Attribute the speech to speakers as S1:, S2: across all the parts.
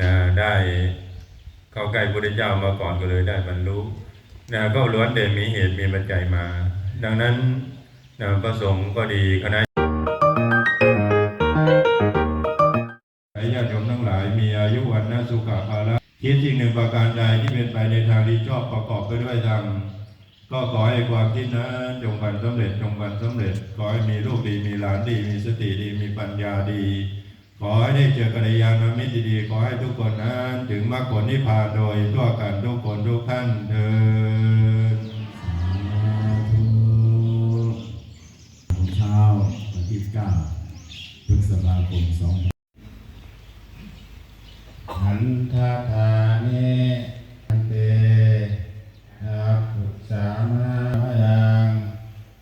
S1: นะได้เข้าใกล้พระพุทธเจ้ามาก่อนก็เลยได้บรรลุนะก็ล้วนแต่มีเหตุมีปัจจัยมา ดังนั้นนะพระสงฆ์ก็ดีคณะญาติโยมทั้งหลายมีอายุวันนะสุขภาละคิดสิ่งหนึ่งประการใดที่เป็นไปในทางที่ชอบประกอบไปด้วยธรรมก็ขอให้ความคิดนั้นจงบันสำเร็จจงบันสำเร็จขอให้มีลูกดีมีหลานดี มีสติดีมีปัญญาดี ขอให้ได้เจอกัลยาณมิตรดีๆขอให้ทุกคนนั้นถึงมรรคผลนิพพานโดยทั่วกันทุกคนทุกท่านเถิด
S2: เช้าวันที่9พฤษภาคม2หันทาธานิอันเตอาภุสามายัง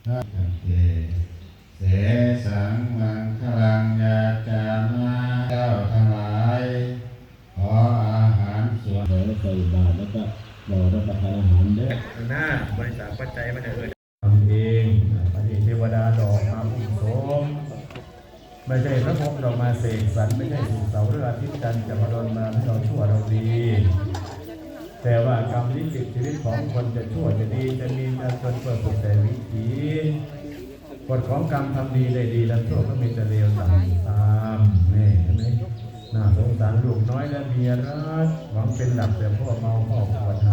S2: อันเตเสสังมัง
S3: กรร
S1: ม
S4: ทำดีได้ดีแล้วชั่วก็มีแต่เลวตามตามนี่เห็นไหมน่าสงสารลูกน้อยและเมียรักหวังเป็นหลักแต่พ่อเมาพ่อปวดไห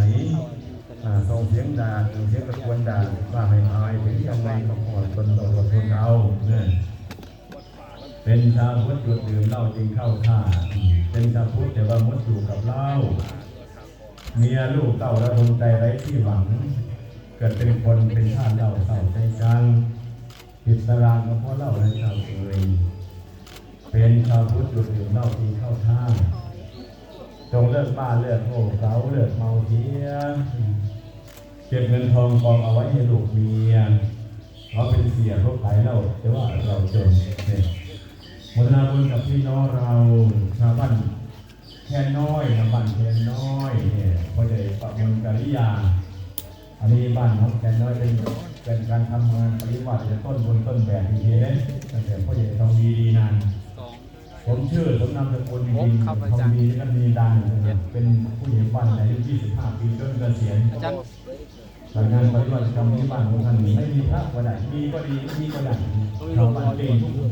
S4: อ่าส่งเสียงด่าส่งเสียงตะโกนด่าว่าไม่อายถึงยังไงก็ขอทนต่อทนเอาเนี่ยเป็นชาวพุทธหยุดดื่มเหล้าจึงเข้าท่า เป็นชาวพุทธแต่ว่ามดอยู่กับเหล้าเมียลูกเต้าระทมใจไร้ที่หวัง เกิดเป็นคนเป็นท่าสเล่าเศร้าใจจัง ผิดตารางก็เพราะเล่าและชาวเอ่ยเป็นชาวพุทธหยุดดื่มเหล้าทีเข้าท่าจงเลิกบ้าเลิกโง่เสาเลิกเมาเทียเก็บเงินทองกองเอาไว้ให้ลูกเมียเขาเป็นเสียรถไถเราแต่ว่าเราจนเนี่ยมรณาบุญกับพี่น้องเราชาวบ้านแค่น้อยนะบ้านแค่น้อยเนี่ยพอได้ประมวลกิริยาอันนี้บ้านของแค่น้อยเป็น เป็นการทำงานปฏิบัติจะต้นบนต้นแบบจริงๆเลยตั้งแต่พ่อใหญ่ทองดีดีนาน ผมชื่อผมนามสกุลจริงๆทองดีแล้วก็มีดันเป็นผู้ใหญ่บ้านอายุ25 ปีจนเกษียณหลังงานปฏิบัติกรรมที่บ้านของท่านไม่มีพระก็ได้มีก็ดีไม่มีก็ได้ชาวบ้านเก่งทุกคน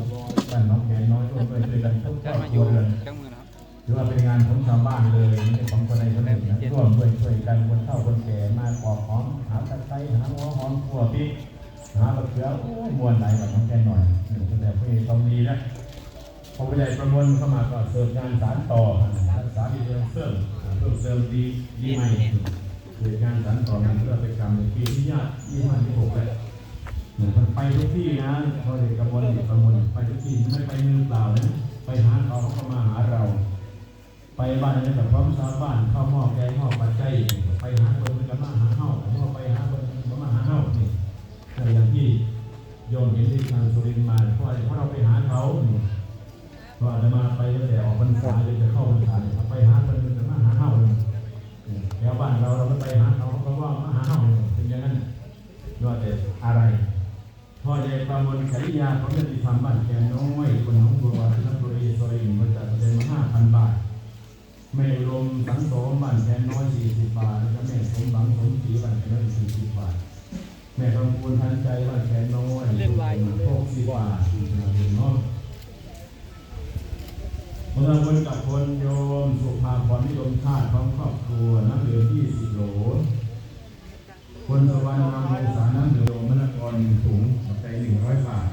S4: บ้านน้องแขนน้อยร่วมด้วยช่วยกันทุกครอบครัวเรือ ถือว่าเป็นงานของชาวบ้านเลยไม่ใช่ของคนใดคนหนึ่งนะร่วมด้วยช่วยกันคนเฒ่าคนแก่มาปอกหอมหาตะไคร้หาหัวหอมขั่วพริกหาบะเขือโอ้ยมวนไหลแบบน้องแกหน่อยหนึ่งแต่ผู้ใหญ่ต้องดีนะพอผู้ใหญ่ประมวลเข้ามาก็เสริมงานสารต่อรักษาดีเพิ่มเติมเพิ่มเติมดีดีใหม่เกิดงานสารต่อมันเพื่อไปกรรมในปีที่ญาติที่ห้าที่หกเลยมือนไปทุกที่นะพอเด็กกระมวลเด็กประมวลไปทุกที่ไม่ไปมือเปล่านะไปหาเขาเขาก็มาหาเรา ไปบ้านนี้กับพร้อมชาวบ้านเข้าหม้อแกงหม้อปัจจัยไปหาคนมันก็มาหาเฮาหม้อไปหาคนมันก็มาหาเฮานี่แต่อย่างที่โยมเห็นที่ทางสุรินมาเพราะอะไรเพราะเราไปหาเขานี่เพราะจะมาไปตั้งแต่ออกพรรษาจนจะเข้าพรรษาเนี่ยไปหาคนมันก็มาหาเฮาแล้วบ้านเราเราไม่ไปหาเขาเขาก็ว่ามาหาเฮาเป็นอย่างนั้นนอกจากอะไรพ่อใหญ่ประมวลขริยาของยติธรรมบ้านแกน้อยคนหนองบัว แม่ลมสังโสมบ้านแค่น้อยสี่สิบบาทแล้วก็แม่สมบังสมศรีบ้านแค่น้อยสี่สิบบาท แม่คำพูนทันใจบ้านแค่น้อยหกสิบบาทเนาะคนละคนกับคนโยมสุภาพรนิยมชาติของครอบครัวน้ำเหลือยี่สิบโหลคนสวรรค์นำโมสารน้ำเหลือโยมมะละกอหนึ่งถุงใจหนึ่งร้อยบาท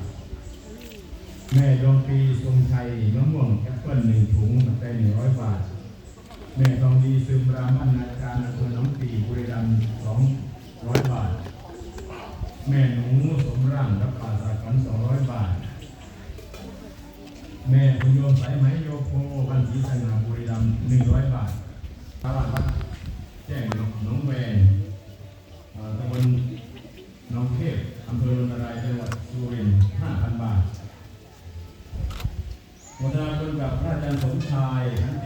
S4: แม่โยมปีทรงชัยมะม่วงแอปเปิ้ลหนึ่งถุงใจหนึ่งร้อยบาท แม่ทองดีซึมรามันนาการอำเภอหนองปีบุรีรัมย์สองร้อยบาท แม่หนูสมร่างรับป่าสาขันสองร้อยบาท แม่คุณโยมสายไหมโยโคบันศรีสนาบุรีรัมย์หนึ่งร้อยบาทตลาดวัดแจ้งหน้องแวงตำบลหน้องเทพอำเภอโนนทรายจังหวัดสุรินทร์ห้าพันบาทโมทนาคุณกับพระอาจารย์สมชายขันติ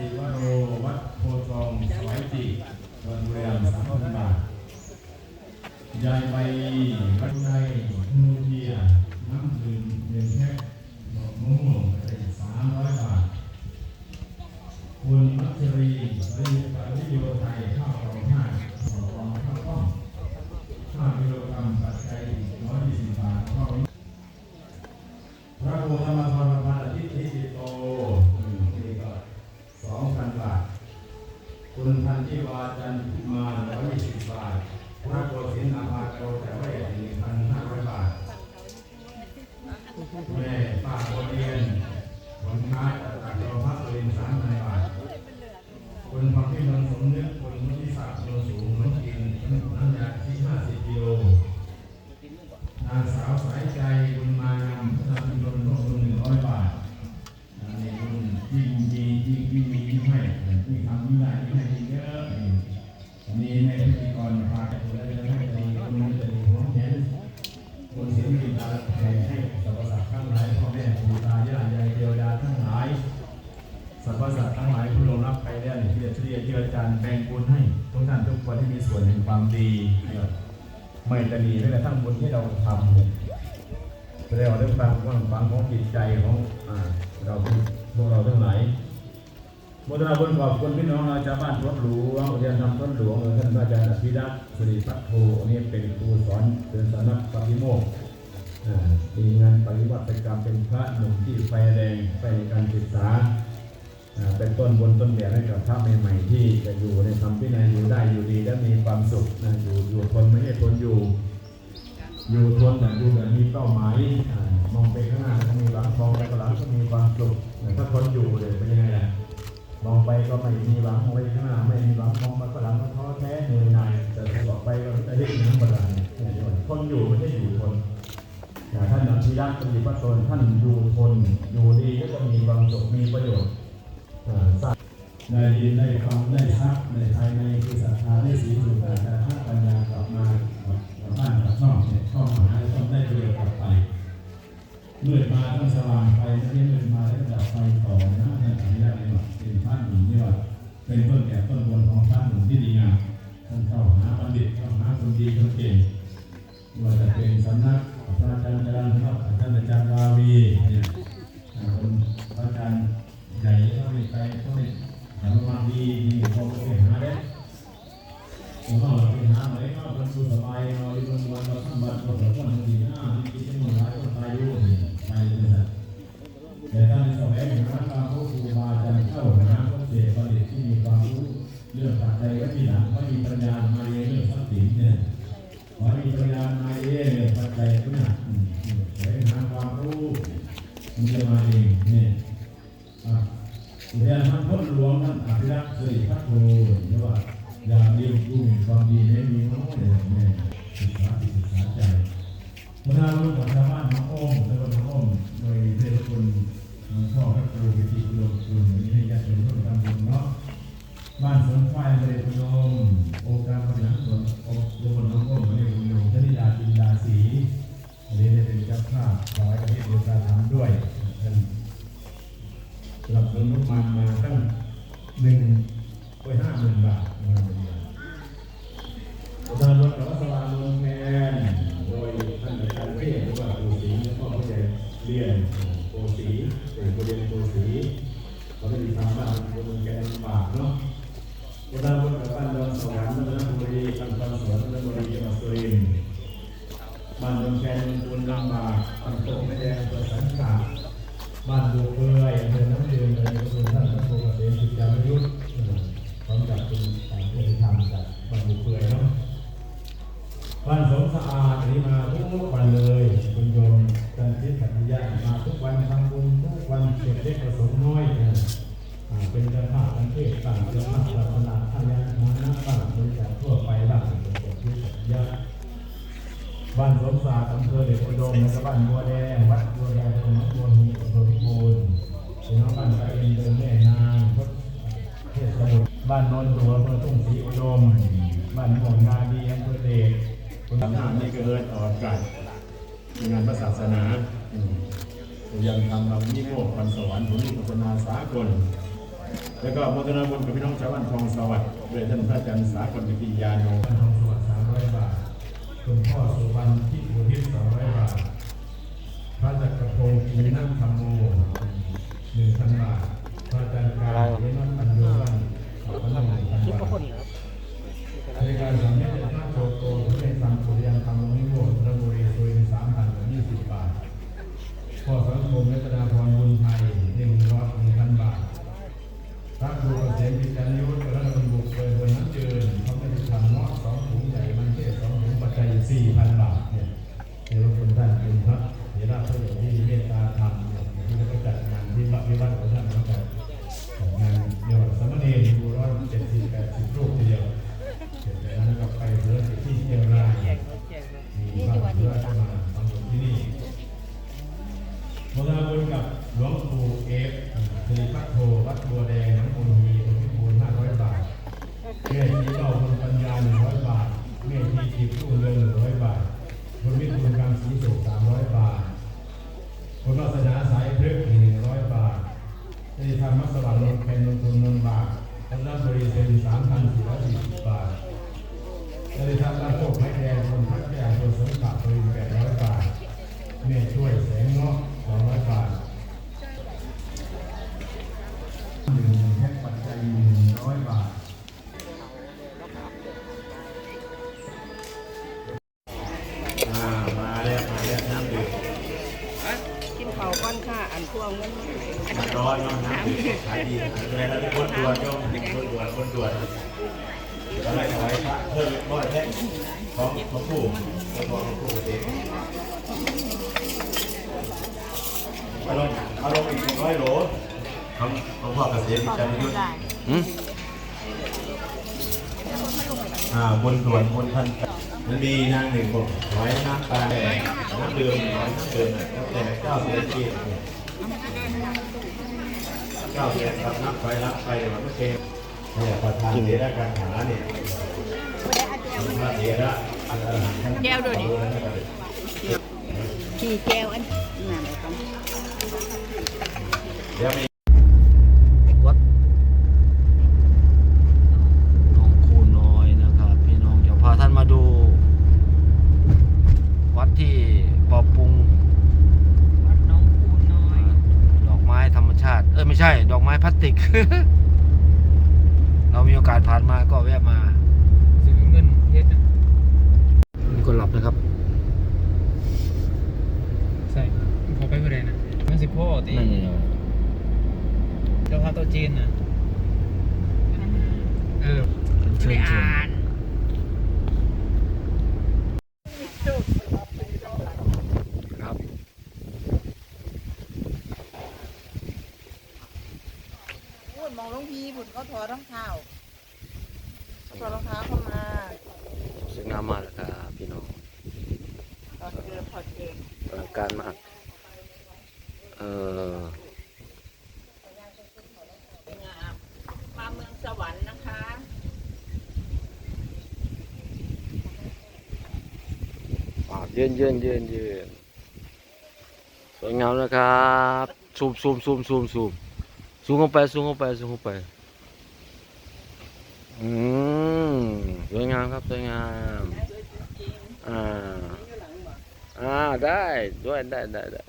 S4: มทนาบุญขอบคุณพี่น้องเราชาวบ้านรถหลวงเรียนทำรถหลวงท่านพระอาจารย์อภิรักษ์สิริพัฒโทนนี้เป็นครูสอนเป็นสำนักปฏิโมกข์มีงานปฏิบัติกรรมเป็นพระหนุ่มที่ไฟแรงไฟในการศึกษาเป็นต้นบนต้นแบบให้กับพระใหม่ๆที่จะอยู่ในธรรมพินัยอยู่ได้อยู่ดีและมีความสุขอยู่อยู่ทนไม่ให้ทนอยู่ อยู่ทนแบบอยู่แบบมีเป้าหมายมองไปข้างหน้าก็มีหวังมองไปข้างหลังก็มีความสุขถ้าทนอยู่เลยเป็นยังไงล่ะ มองไปก็ไม่มีหวังมองไปข้างหน้าไม่มีหวังมองมาข้างหลังก็ท้อแท้เหนื่อยหน่ายแต่พอบอกไปก็จะได้น้ำบาดาลเนี่ยคนอยู่ไม่ได้อยู่ทนแต่ท่านอภิรักษ์ปฏิปัตนท่านอยู่ทนอยู่ดีก็จะมีความสุขมีประโยชน์สร้างได้ยินได้ฟังได้ทรัพย์ในภายในคือศรัทธาได้สีสุขแต่ถ้าปัญญากลับมากับบ้านกับช่องเนี่ยช่องหาต้องได้ประโยชน์กลับไป เมืดมาต้องสว่างไปไม่ได้มืดมาแล้วดับไฟต่อนะท่านอนุญาตเลยว่าเป็นพระหนุ่มที่ว่าเป็นต้นแก่ต้นบนของพระหนุ่มที่ดีงามท่านเข้าหาบัณฑิตเข้าหาคนดีคนเก่งว่าจะเป็นสำนักพระอาจารย์จรัญครับท่านอาจารย์วาวีเนี่ยคนพระอาจารย์ใหญ่ก็ไม่ไปก็ไม่สามาดีดีพอไปหาได้ผมก็ไปหาไหนก็คนดูสบายเราอยู่บนวันเราทำบัตรเราคนดีนะดีที่มันร้ายก็ตายอยู่ไปเลยนะแต่ถ้าในสมัยหาความรู้ครูบาอาจารย์เข้าหาคนเสพผลิตที่มีความรู้เรื่องปัจจัยก็มีหลังก็มีปัญญามาเรียนเรื่องทรัพย์สินเนี่ยพอมีปัญญามาเรี ยนเรื่องปัจก็น่ะแต่หาความรู้มันจะมาเองเนี่ยอะเรียนท่างพ้นหลวงท่านอภิรักษ์สิริพัฒโทเนี่ยว่าอย่าเรียนรู้ความดีไม่มีน้อยเลยแม่ศึกษาศึกษาใจพระนารุ่นของชาวบ้านมาอ้อมตะวันมาอ้อมโดยเทพคุณหลวงพ่อพระครูกิติอุดมคุณนนี้ให้ญาติโยมร่วมทำบุญเนาะ บ้านสวนฝ้ายเลยพนมองค์การบริหารส่วนองค์ตำบลน้องอ้มมาเรียนโยมชนิดาจินดาศรีอันนี้ได้เป็นเจ้าภาพถวายกระถิ่นบูชาธรรมด้วยท่านสำหรับเงินงบประมาณมาตั้งหนึ่งไว้ห้าหมื่นบาทนะครับประธานวัดกับสวาลงแทนโดยท่านอาจารย์เทศหรือว่าปูศรีแล้วก็ผู้ใหญ่เรียนโปศรีเป็นผู้เรียนโปศรีเขาได้มีทางบ้านคนแก่ลำบากเนาะ ประธานวัดกับบ้านดอนสวรรค์รัตนบุรีอันสวนรันบุรีจังหวัดสุรินทร์บ้านดอนแคนคุณลำบากอันโตไม่แดงประสันกาบ้านดูเปื่อยอำเภอน้ำเดือนในจังหวัดท่านพระโคเกษมสิทธายุทธพร้อมกับเป็นการที่ทำจากบางบุเปื่อยเนาะบ้านสมสะอาดนี้มาทุกวันเลยคุณโยมกันทิศขัตยะมาทุกวันทำบุญทุกวันเก็บเล็กผสมน้อยนะ เป็นเจ้าภาพกันเทศต่างเจ้าภาพศาสนาทายาทานะบ้างบริจาคทั่วไปบ้างเป็นเก็บทิศขัตยะบ้านสมสะอาดอำเภอเดชอุดมและก็บ้านบัวแดงวัดบัวแดงจังหวัดบัวหินอำเภอพิบูลพี่น้องบ้านตะเอ็นเดินแม่นางวัดเทศสมุทรบ้านโนนตัวอำเภอทุ่งศรีอุดม บ้านหม่วงนาดีอำเภอเดชคุณทำหน้านี่ก็เอิดออกอกาศในงานพระศาสนาอืมยังทำเรานิโมกพันสวรรค์ผลพัฒนาสากล แล้วก็มทนาบุญกับพี่น้องชาวบ้านทองสวัสดิ์โดยท่านพระอาจารย์สากลปิติยาโนทองสวัสดิ์สามร้อยบาทคุณพ่อสุวรรณที่อุทิศสองร้อยบาท พระจักรพงศ์กินนั่งธรรมโมหนึ่งพันบาท พระอาจารย์การเห็นว่ามันโยนมันมันต้องคิดว่าคนครับในการสำเร็จพระโจโตพระเดชสังสุริยันธรรมนิโรธระบุรีสุรินสามพันยี่สิบบาทพ่อสังคมรัตนาพรบุญไทยหนึ่งร้อยหนึ่งพันบาท พระครูเกษมปิจานิวุฒิรัตนบุตรเปิดเผยน้ำเจิญเขาไม่ได้ทำเนาะสองถุงใหญ่มันเทศสองถุงปัจจัยสี่พันบาทเนี่ยเดี๋ยวคุณท่านเป็นพระเถระผู้ใหญ่ที่เมตตาธรรมเนี่ยที่จะไปจัดงานที่วัดที่วัดของท่านนะครับงานเดียวสามณีดูร้อยเจ็ดสิบแปดสิบรูปที อะ
S5: ไรขอให้พระเพิ่มร้อยแท่งของหลวงปู่หลวงพ่อหลวงปู่เองเอาลงเอาลงอีกหนึ่งร้อยโหลของหลวงพ่อเกษมจันทร์ยุทธอ่าบนด่วนบนท่านมันมีนางหนึ่งบอกหอยน้ำปลาแดงน้ำเดือมหอยน้ำเดือมแต่เก้าเสียชียรติเก้าเสียครับนับไปรับไปมันไม่เค็ม เนี่ยประธานเสียด้การหาเนี่ยพระเสียด้อันอรหันต์ท่าน
S6: แก้วดูดิขี่แก้วอันนั่นเลยครับ
S5: เดี๋ยวมี
S7: วัดหน้องคูน้อยนะครับพี่น้องจะพาท่านมาดูวัดที่ปรับปรุง
S6: วัดน้องคูน้อย
S7: ดอกไม้ธรรมชาติเอ้ยไม่ใช่ ดอกไม้พลาสติก เรามีโอกาสผ่านมาก็แวะมา
S8: สีเงินเฮ็ดน่ะ
S7: มีคนหลับนะครับ
S8: ใช่พอไปเมื่อไรนะมันสิพ่อตี
S7: นั่นไง
S8: เจ้าพาตัวจีนนะเออ
S7: เชิ
S6: ไม่
S7: ญ
S6: ได้
S7: ชม
S6: อ่าน
S7: ครับ
S6: พูดมอง ลงพีผุดเขาถอดรองเท้าเขาถอดรองเท้าเข้ามา
S7: สวยงามมากเลยครับพี่น้อง
S6: ถอดเกินถอดเกิน
S7: อลังการมาก เออ
S6: งามมาเมืองสวรรค์นะคะ
S7: อ่ายืนยืนยืนยืนสวยงามนะครับ ซูมซูมซูมซูมซูมซูมเข้าไปซูมเข้าไปซูมเข้าไป อืมสวยงามครับสวยงามอ่าอ่าได้ด้วยได้ได้ได้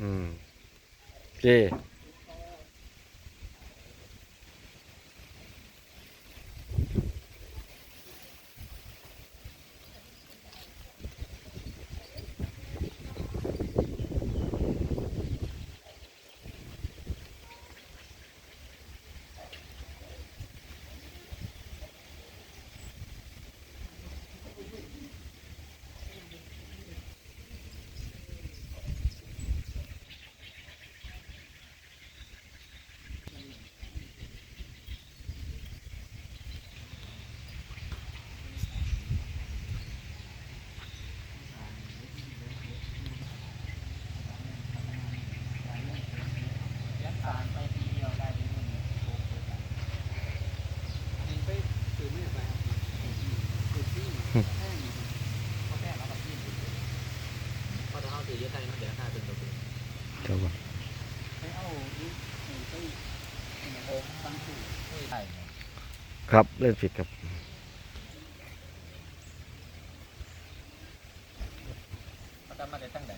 S7: อืมโอเคเจ้าบ่ ครับเล่นผิดครับ
S8: เขาจะมาได้ตั้งไหน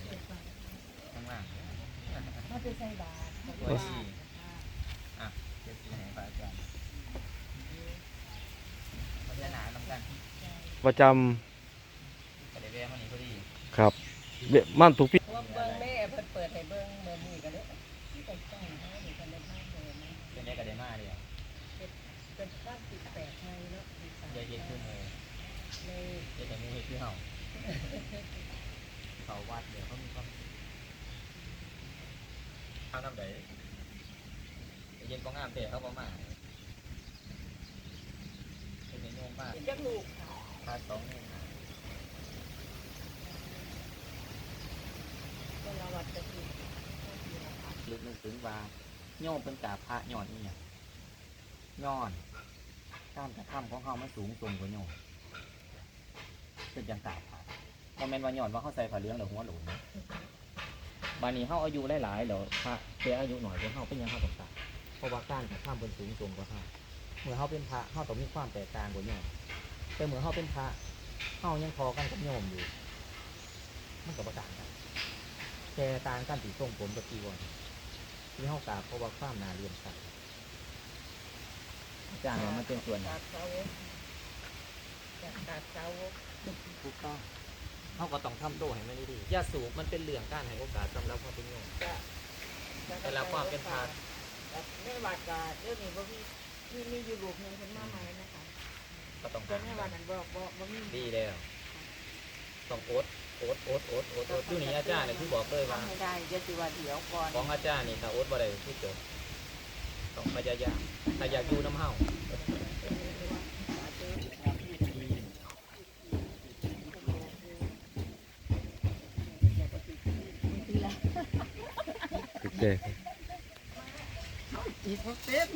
S5: ไปใส่บาตร
S9: ตัวที่อะเจ็ดสี่แห่งพระอาจารย์มันจะหนาน้ำกัน
S7: ประจ
S9: ก็ได้แวะมานี่พอดีำ
S7: ครับเดี๋ยวมันถูกพี่
S5: ว่าเบิ่งแม่เพิ่นเปิดให้เบิ่งเมื่อนี้ก็เล
S9: ไซ
S5: น์
S9: เดี๋ยวเย็นขึ้นเลย
S5: ใน
S9: เดี๋ยวจะมีให้ที่เฮาเขาวัดเดี๋ยวเขามีความข้าวน้ำใดเย็นก็งามแต่เขาบ่มาเป็นโยมมาก
S5: จักลูกค่ะ
S9: พาสองโยม
S5: คนละวัดจะกิน
S9: ลึกนึกถึงว่าโยมเป็นกาพระย้อนนี่เนี่ยย้อน การกระทำของเขามันสูงส่งกว่าโยมเป็นอย่างกาพระโมเมนต์ว่าย้อนว่าเขาใส่ผ้าเหลืองหรือหัวหลุนบานี้เขาอายุหลายๆเดี๋ยวพระแกอายุหน่อยเขาเป็นยังเขาต้องตายเพราะว่าการกระทำเป็นสูงส่งกว่าเขาเมื่อเขาเป็นพระเขาต้องมีความแตกต่างกว่าโยมแต่เมื่อเขาเป็นพระเขายังพอกันกับโยมอยู่ มันก็ประต่างกันแต่ต่างกันที่ส่งผลกับจีวรที่เฮากราบเพราะว่าความนาเรียนกัน อาจารย์ว่ามันเป็นส่วน
S5: กาดเสาวกจากกาดเสาวก
S9: ถูกต้องเฮาก็ต้องทำโตวให้มันดีๆอย่าสูบมันเป็นเรื่องการให้โอกาสสำหรับความเป็นโยม
S5: จะ
S9: แต่ละความเป็นพระ
S5: แม่วัดกาเดี๋ยวนี้บ่มีมีมีอยู่ลูกหนึงเพิ่นมาใหม่นะคะ
S9: ก็ต้อง
S5: แต่แม่วัดนั้นบ่บ่บ่มี
S9: ดีแล้วต้องโอ๊ตโอ๊ตโอ๊ตโอ๊ตโอ๊ตโอ๊ตอยู่นี่อาจารย์เนี่ยคือบอกเลยว่า
S5: ทำไม่ได้เดี๋ยวสิว่าเดี๋ยวก่อน
S9: ของอาจารย์นี่ถ้าโอ๊ตบ่ได้คือจบต้องพยายาม ถ้าอยากอยู่น้ำเฮา
S7: โอเค
S5: อีกบ่เป็น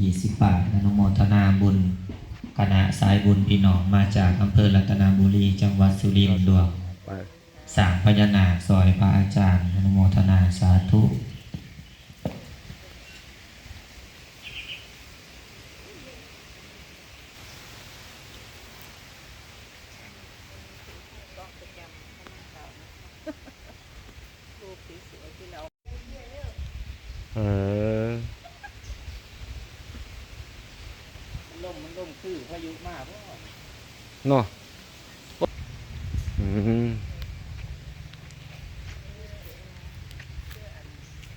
S10: ยี่สิบบาทอนุโมทนาบุญคณะสายบุญพี่น้องมาจากอำเภอรัตนบุรี จังหวัดสุรินทร์รวม
S7: ไป
S10: สร้างพญานาคซอยพระอาจารย์อนุโมทนาสาธุ
S5: ต้องประจำคณะเก่านะคะรูปสวยๆที่เรา
S7: เออ
S9: ลมมันลมคือพายุมากเพราะ
S7: เนาะอืม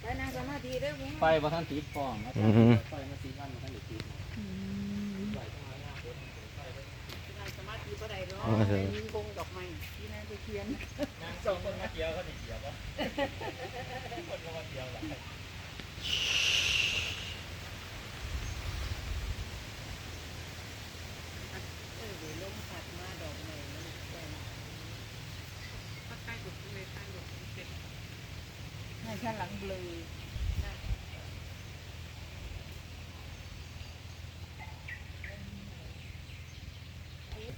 S5: ไปนั่งสมาธิเด้อมึง
S9: ไฟบ่ทันติดพร้อมอาจารย์ไฟมาสีวันบ่ทันได้ติด
S5: นั่งสมาธิบ่ได้หรอก
S7: เอาเถอะ
S5: ยิงกงดอกไม้ที่นั่นจะเทียน
S9: นางสองคนมาเกี่ยวเขานี่เกี่ยวบ่คนก็มาเกี่ยวหลาย
S5: เออเดี๋ยวลมพัดมาดอกไม้มันแดงใกล้ๆกับเลยใกล้กับเป็นให้ฉันหลังเบลอ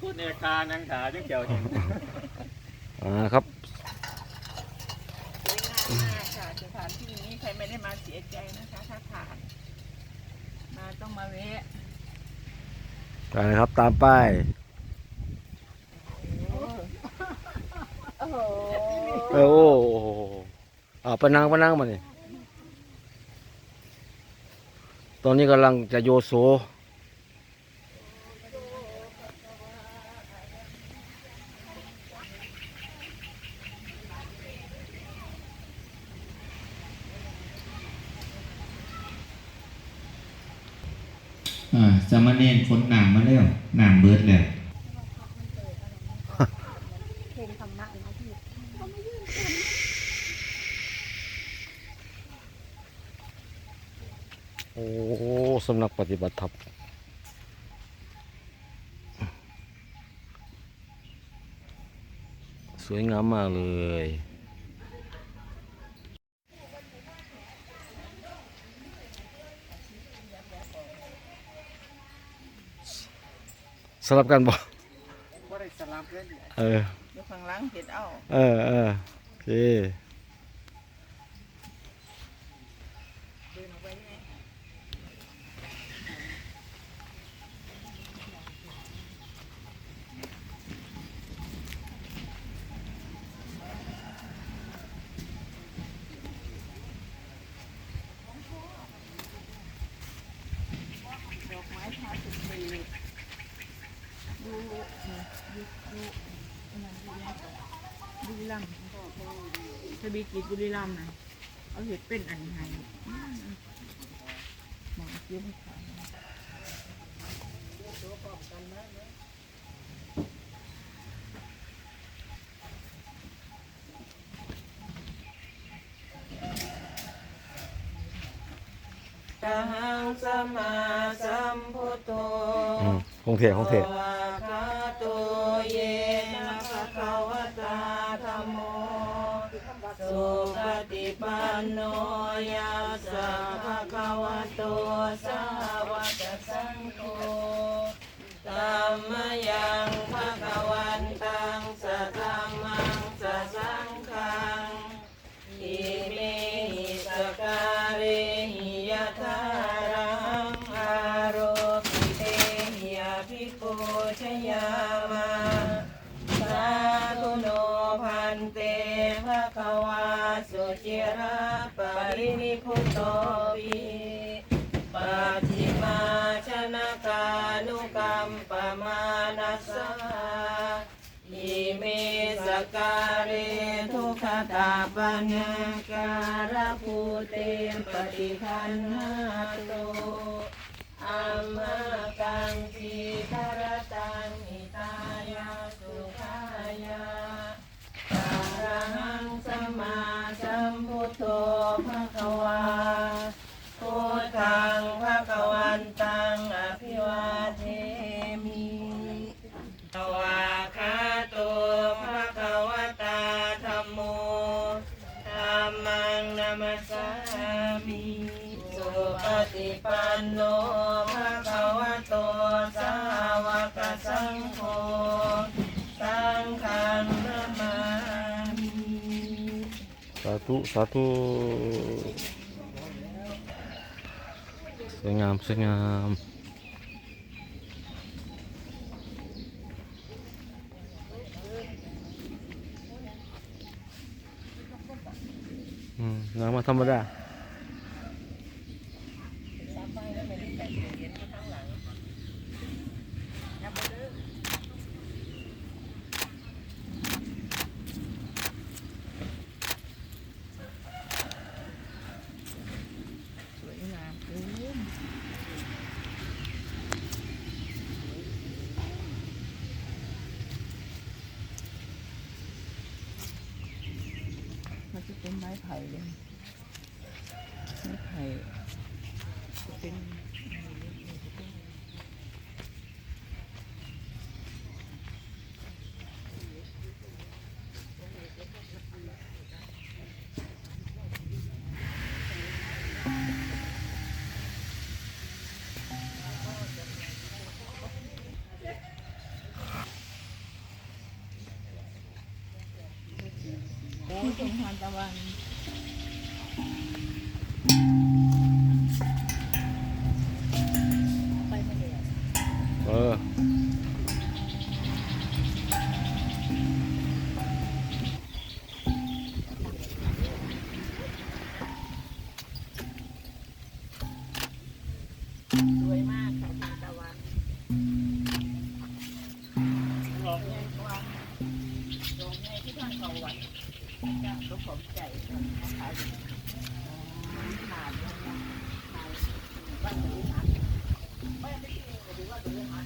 S9: คนเอกานังขาจังเกี่ยวเห็น
S7: อ่าครับ
S5: สวยงามมากค่ะสถานที่นี้ใครไม่ได้มาเสียใจนะคะถ้าผ่านมาต้องมาแวะ
S7: ไปครับตามป้าย
S5: โอ้โห
S7: เออโอ้โหอ่าไปนั่งไปนั่งมานี่ตอนนี้กำลังจะโยโส
S10: อ่าสามเณรคนหนามมาแล้วหนามเบิดแล้ว
S5: เพลงธรรมะนะพี่
S7: โอ้สำนักปฏิบัติธรรมสวยงามมากเลยสลับกันบ่
S5: บริสลับเลย
S7: เออ
S5: อยู่ข้างหลังเห็ดเอา
S7: เออเออโอเค
S5: เดินออกไปไง บุรีรัมย์ทบีกิจบุ รีรัมย์นะเอาเห็ดเป็นอันไทยหมอเกี่ยวให้ขาย
S11: อะหังสัมมาสัมพุทโธ
S7: อืมคงเทคงเท
S11: ภ โนยัสสะภะคะวะโตสา วาสุจิระปรินิพุตโตปิปัจิมาชนะกานุกรรมปมานัสสาอิเมสการะทุกขตาปัญญาการะภูเตมปฏิคันหาโตอัมมะกังจีทร มาสัมพุทโธภะคะวาพุทธังภะคะวันตังอภิวาเทมิวาคาโตภะคะวตาธัมโมธัมมังนัมสสามิสุปฏิปันโน
S7: ธุ สาธุ สวยงาม สวยงามอืมงามมาธรรมดา
S5: ไ อกใหญ่กว่าดอกใหญ่ที่ทางเขาวัดจ้าก็ขอบใจค่ะขาขาดเลยนะขายบ้านบริหารบ้านไม่จริงหรือว่าบริหาร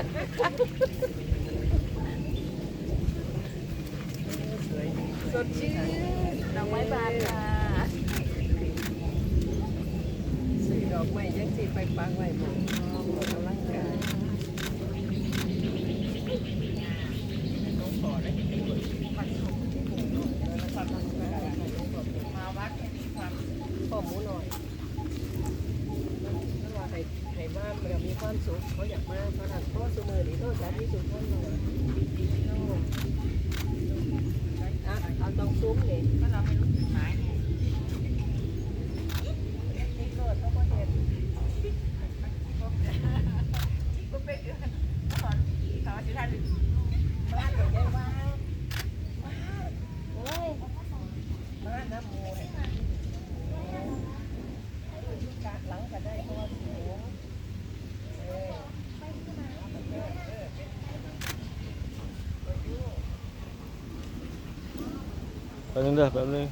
S5: นึงเด้อแป๊บนึง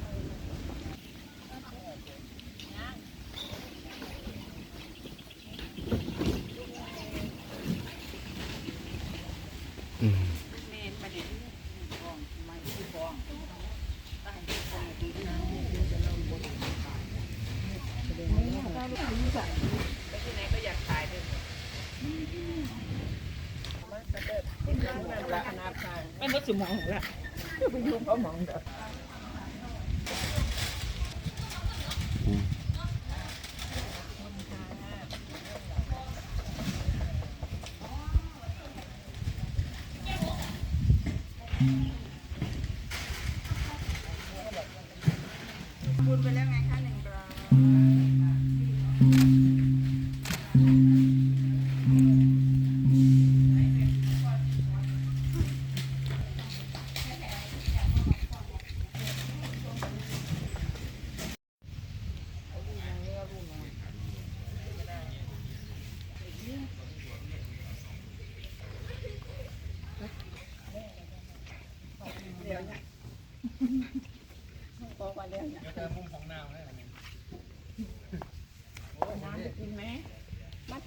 S5: ไม่รู้สมองละไปยุ่งเขามองเด้อ Mm-hmm.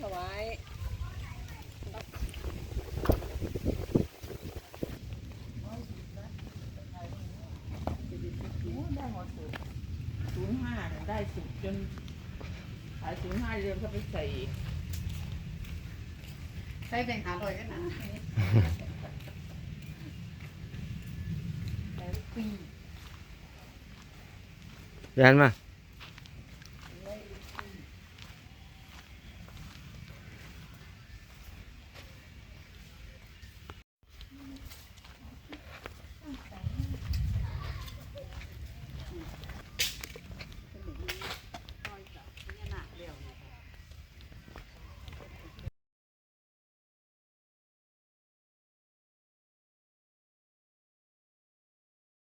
S5: ถวายได้หดสูตศูนย์ห้าได้สุดจนขายศูนย์ห้าเรือนเขาไปใส่
S6: ใช่เป็นหาลอยกันนะ
S5: แต่ปี
S7: ยันมา